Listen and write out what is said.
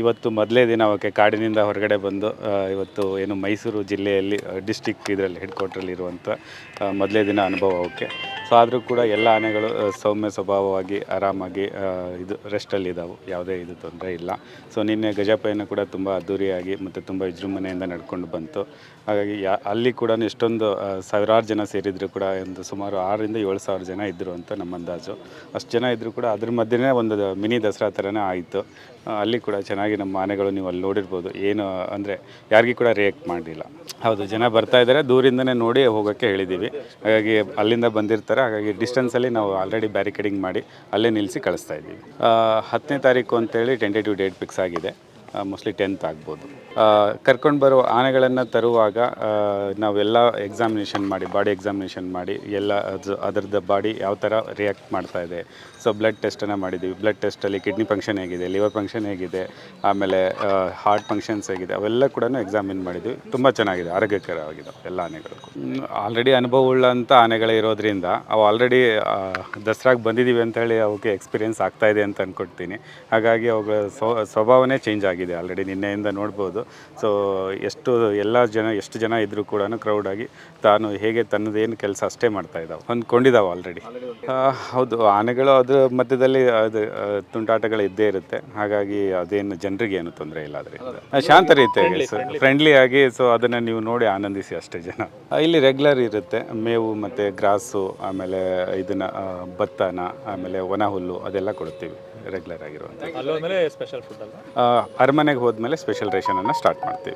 ಇವತ್ತು ಮೊದಲೇ ದಿನ ಅವಕ್ಕೆ ಕಾಡಿನಿಂದ ಹೊರಗಡೆ ಬಂದು ಇವತ್ತು ಏನು ಮೈಸೂರು ಜಿಲ್ಲೆಯಲ್ಲಿ ಡಿಸ್ಟಿಕ್ ಇದರಲ್ಲಿ ಹೆಡ್ ಕ್ವಾರ್ಟ್ರಲ್ಲಿ ಇರುವಂಥ ಮೊದಲೇ ದಿನ ಅನುಭವ ಅವಕ್ಕೆ. ಸೊ ಆದರೂ ಕೂಡ ಎಲ್ಲ ಆನೆಗಳು ಸೌಮ್ಯ ಸ್ವಭಾವವಾಗಿ ಆರಾಮಾಗಿ ಇದು ರೆಸ್ಟಲ್ಲಿದ್ದಾವೆ ಯಾವುದೇ ಇದು ತೊಂದರೆ ಇಲ್ಲ. ಸೊ ನಿನ್ನೆ ಗಜಪಯನ ಕೂಡ ತುಂಬ ಅದ್ದೂರಿಯಾಗಿ ಮತ್ತು ತುಂಬ ವಿಜೃಂಭಣೆಯಿಂದ ನಡ್ಕೊಂಡು ಬಂತು. ಹಾಗಾಗಿ ಯಾ, ಅಲ್ಲಿ ಕೂಡ ಎಷ್ಟೊಂದು ಸಾವಿರಾರು ಜನ ಸೇರಿದ್ರು ಕೂಡ, ಒಂದು ಸುಮಾರು ಆರರಿಂದ ಏಳು ಸಾವಿರ ಜನ ಇದ್ದರು ಅಂತ ನಮ್ಮ ಅಂದಾಜು ಅಷ್ಟು ಜನ ಇದ್ದರೂ ಕೂಡ ಅದ್ರ ಮಧ್ಯೆ ಒಂದು ಮಿನಿ ದಸರಾ ಥರನೇ ಆಯಿತು. ಅಲ್ಲಿ ಕೂಡ ಚೆನ್ನಾಗಿ ನಮ್ಮ ಆನೆಗಳು ನೀವು ಅಲ್ಲಿ ನೋಡಿರ್ಬೋದು. ಏನು, ಅಂದರೆ ಯಾರಿಗೂ ಕೂಡ ರಿಯಾಕ್ಟ್ ಮಾಡಲಿಲ್ಲ. ಹೌದು, ಜನ ಬರ್ತಾ ಇದ್ದಾರೆ ದೂರಿಂದನೇ ನೋಡಿ ಹೋಗೋಕ್ಕೆ ಹೇಳಿದ್ದೀವಿ ಹಾಗಾಗಿ ಅಲ್ಲಿಂದ ಬಂದಿರ್ತಾರೆ, ಹಾಗಾಗಿ ಡಿಸ್ಟೆನ್ಸಲ್ಲಿ ನಾವು ಆಲ್ರೆಡಿ ಬ್ಯಾರಿಕೇಡಿಂಗ್ ಮಾಡಿ ಅಲ್ಲೇ ನಿಲ್ಲಿಸಿ ಕಳಿಸ್ತಾ ಇದ್ದೀವಿ. ಹತ್ತನೇ ತಾರೀಕು ಅಂತೇಳಿ ಟೆಂಟೇಟಿವ್ ಡೇಟ್ ಫಿಕ್ಸ್ ಆಗಿದೆ. ಮೋಸ್ಟ್ಲಿ ಟೆಂತ್ ಆಗ್ಬೋದು. ಕರ್ಕೊಂಡು ಬರೋ ಆನೆಗಳನ್ನು ತರುವಾಗ ನಾವೆಲ್ಲ ಎಕ್ಸಾಮಿನೇಷನ್ ಮಾಡಿ ಬಾಡಿ ಎಕ್ಸಾಮಿನೇಷನ್ ಮಾಡಿ, ಎಲ್ಲ ಅದು, ಅದರದ್ದು ಬಾಡಿ ಯಾವ ಥರ ರಿಯಾಕ್ಟ್ ಮಾಡ್ತಾ ಇದೆ. ಸೊ ಬ್ಲಡ್ ಟೆಸ್ಟನ್ನು ಮಾಡಿದ್ದೀವಿ ಬ್ಲಡ್ ಟೆಸ್ಟಲ್ಲಿ ಕಿಡ್ನಿ ಫಂಕ್ಷನ್ ಹೇಗಿದೆ ಲಿವರ್ ಫಂಕ್ಷನ್ ಹೇಗಿದೆ, ಆಮೇಲೆ ಹಾರ್ಟ್ ಫಂಕ್ಷನ್ಸ್ ಹೇಗಿದೆ, ಅವೆಲ್ಲ ಕೂಡ ಎಕ್ಸಾಮಿನ್ ಮಾಡಿದ್ವಿ. ತುಂಬ ಚೆನ್ನಾಗಿದೆ, ಆರೋಗ್ಯಕರವಾಗಿದೆ ಎಲ್ಲ ಆನೆಗಳು ಆಲ್ರೆಡಿ ಅನುಭವವುಳ್ಳಂಥ ಆನೆಗಳೇ ಇರೋದ್ರಿಂದ, ಅವು ಆಲ್ರೆಡಿ ದಸರಾಗೆ ಬಂದಿದ್ದೀವಿ ಅಂತ ಹೇಳಿ ಅವಕ್ಕೆ ಎಕ್ಸ್ಪೀರಿಯೆನ್ಸ್ ಆಗ್ತಾ ಇದೆ ಅಂತ ಅಂದ್ಕೊಡ್ತೀನಿ ಹಾಗಾಗಿ ಅವುಗಳ ಸ್ವ- ಸ್ವಭಾವನೇ ಚೇಂಜ್ ಆಗಿದೆ. ಆಲ್ರೆಡಿ ನಿನ್ನೆಯಿಂದ ನೋಡ್ಬೋದು. ಸೊ ಎಷ್ಟು ಎಲ್ಲ ಜನ ಎಷ್ಟು ಜನ ಇದ್ದರೂ ಕೂಡ ಕ್ರೌಡ್ ಆಗಿ ತಾನು ಹೇಗೆ ತನ್ನದೇನು ಕೆಲಸ ಅಷ್ಟೇ ಮಾಡ್ತಾ ಇದ್ದಾವೆ. ಹೊಂದ್ಕೊಂಡಿದ್ದಾವೆ ಆಲ್ರೆಡಿ ಹೌದು ಆನೆಗಳು ಅದ್ರ ಮಧ್ಯದಲ್ಲಿ ಅದು ತುಂಟಾಟಗಳು ಇದ್ದೇ ಇರುತ್ತೆ. ಹಾಗಾಗಿ ಅದೇನು ಜನರಿಗೆ ಏನು ತೊಂದರೆ ಇಲ್ಲ ಅದರಿಂದ. ಶಾಂತ ರೀತಿಯಾಗಿ ಫ್ರೆಂಡ್ಲಿ ಆಗಿ ಸೊ ಅದನ್ನು ನೀವು ನೋಡಿ ಆನಂದಿಸಿ ಅಷ್ಟೇ ಜನ. ಇಲ್ಲಿ ರೆಗ್ಯುಲರ್ ಇರುತ್ತೆ. ಮೇವು ಮತ್ತು ಗ್ರಾಸು ಆಮೇಲೆ ಇದನ್ನು ಭತ್ತನ ಆಮೇಲೆ ಒಣ ಹುಲ್ಲು ಅದೆಲ್ಲ ಕೊಡ್ತೀವಿ ರೆಗ್ಯುಲರ್ ಆಗಿರುವಂಥ ಅರಮನೆಗೆ ಹೋದ್ಮೇಲೆ ಸ್ಪೆಷಲ್ ರೇಷನನ್ನು ಸ್ಟಾರ್ಟ್ ಮಾಡ್ತೀವಿ.